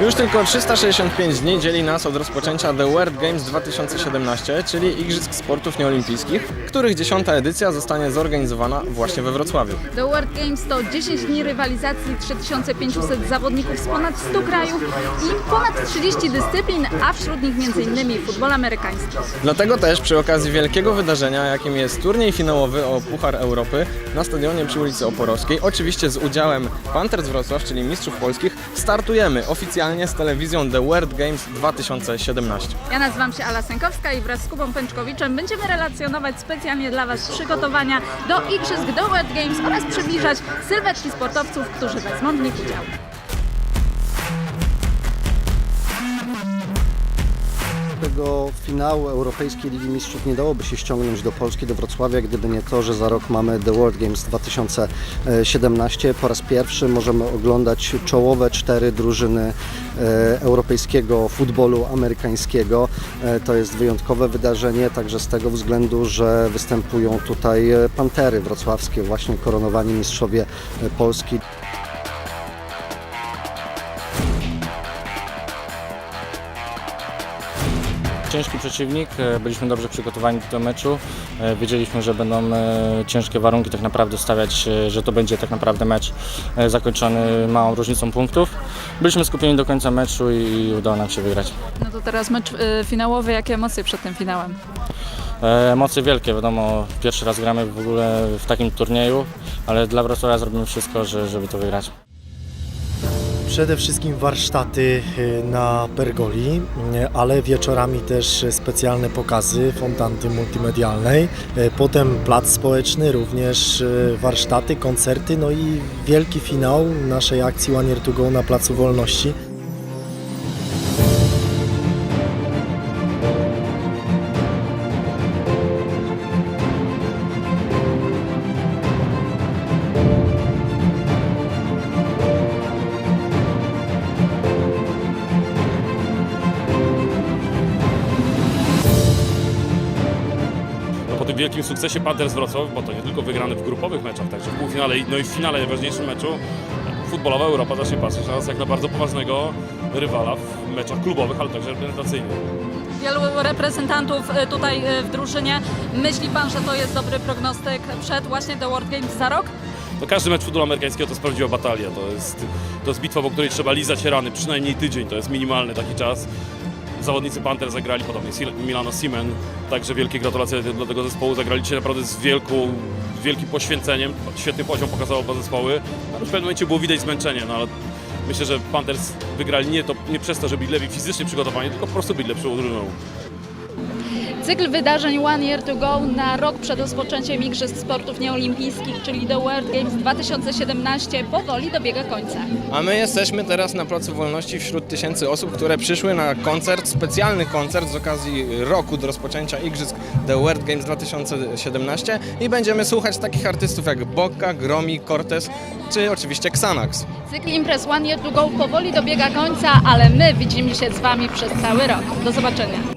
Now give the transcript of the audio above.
Już tylko 365 dni dzieli nas od rozpoczęcia The World Games 2017, czyli Igrzysk Sportów Nieolimpijskich, których dziesiąta edycja zostanie zorganizowana właśnie we Wrocławiu. The World Games to 10 dni rywalizacji, 3500 zawodników z ponad 100 krajów i ponad 30 dyscyplin, a wśród nich m.in. futbol amerykański. Dlatego też przy okazji wielkiego wydarzenia, jakim jest turniej finałowy o Puchar Europy na stadionie przy ulicy Oporowskiej, oczywiście z udziałem Panthers Wrocław, czyli mistrzów polskich, startujemy oficjalnie z telewizją The World Games 2017. Ja nazywam się Ala i wraz z Kubą Pęczkowiczem będziemy relacjonować specjalnie dla Was przygotowania do Igrzysk The World Games oraz przybliżać sylwetki sportowców, którzy wezmą w nich udział. Tego finału Europejskiej Ligi Mistrzów nie dałoby się ściągnąć do Polski, do Wrocławia, gdyby nie to, że za rok mamy The World Games 2017. Po raz pierwszy możemy oglądać czołowe cztery drużyny e, europejskiego futbolu amerykańskiego. E, To jest wyjątkowe wydarzenie, także z tego względu, że występują tutaj e, pantery wrocławskie, właśnie koronowani mistrzowie Polski. Ciężki przeciwnik, e, byliśmy dobrze przygotowani do tego meczu. E, Wiedzieliśmy, że będą e, ciężkie warunki, tak naprawdę stawiać, że to będzie tak naprawdę mecz zakończony małą różnicą punktów. Byliśmy skupieni do końca meczu i udało nam się wygrać. No to teraz mecz finałowy. Jakie emocje przed tym finałem? Emocje wielkie, wiadomo, pierwszy raz gramy w ogóle w takim turnieju, ale dla Wrocławia zrobimy wszystko, że- żeby to wygrać. Przede wszystkim warsztaty y, na Pergoli, y, ale wieczorami też specjalne pokazy fontanty multimedialnej. Y, Potem plac społeczny, również warsztaty, koncerty, no i wielki finał naszej akcji One Year to Go na Placu Wolności. Wielkim sukcesie Panthers Wrocław, bo to nie tylko wygrany w grupowych meczach, także w półfinale, no i w finale, najważniejszym meczu, futbolowa Europa zacznie patrzeć na nas jak na bardzo poważnego rywala w meczach klubowych, ale także reprezentacyjnych. Wielu reprezentantów y, tutaj y, w drużynie. Myśli Pan, że to jest dobry prognostyk przed właśnie The World Games za rok? No, każdy mecz futbolu amerykańskiego to jest prawdziwa batalia, to jest, to jest bitwa, po której trzeba lizać rany, przynajmniej tydzień, to jest minimalny taki czas. Zawodnicy Panther zagrali podobnie Milano Simen, także wielkie gratulacje dla tego zespołu. Zagrali dzisiaj naprawdę z wielką, wielkim poświęceniem. Świetny poziom pokazały oba zespoły. No, w pewnym momencie było widać zmęczenie, no ale myślę, że Panthers wygrali nie, to, nie przez to, że byli lepiej fizycznie przygotowani, tylko po prostu byli lepszą drużyną. Cykl wydarzeń One Year to Go na rok przed rozpoczęciem Igrzysk Sportów Nieolimpijskich, czyli The World Games 2017, powoli dobiega końca. A my jesteśmy teraz na Placu Wolności wśród tysięcy osób, które przyszły na koncert, specjalny koncert z okazji roku do rozpoczęcia Igrzysk The World Games 2017 i będziemy słuchać takich artystów jak Bokka, Gromi, Cortez czy oczywiście Xanax. Cykl imprez One Year to Go powoli dobiega końca, ale my widzimy się z Wami przez cały rok. Do zobaczenia.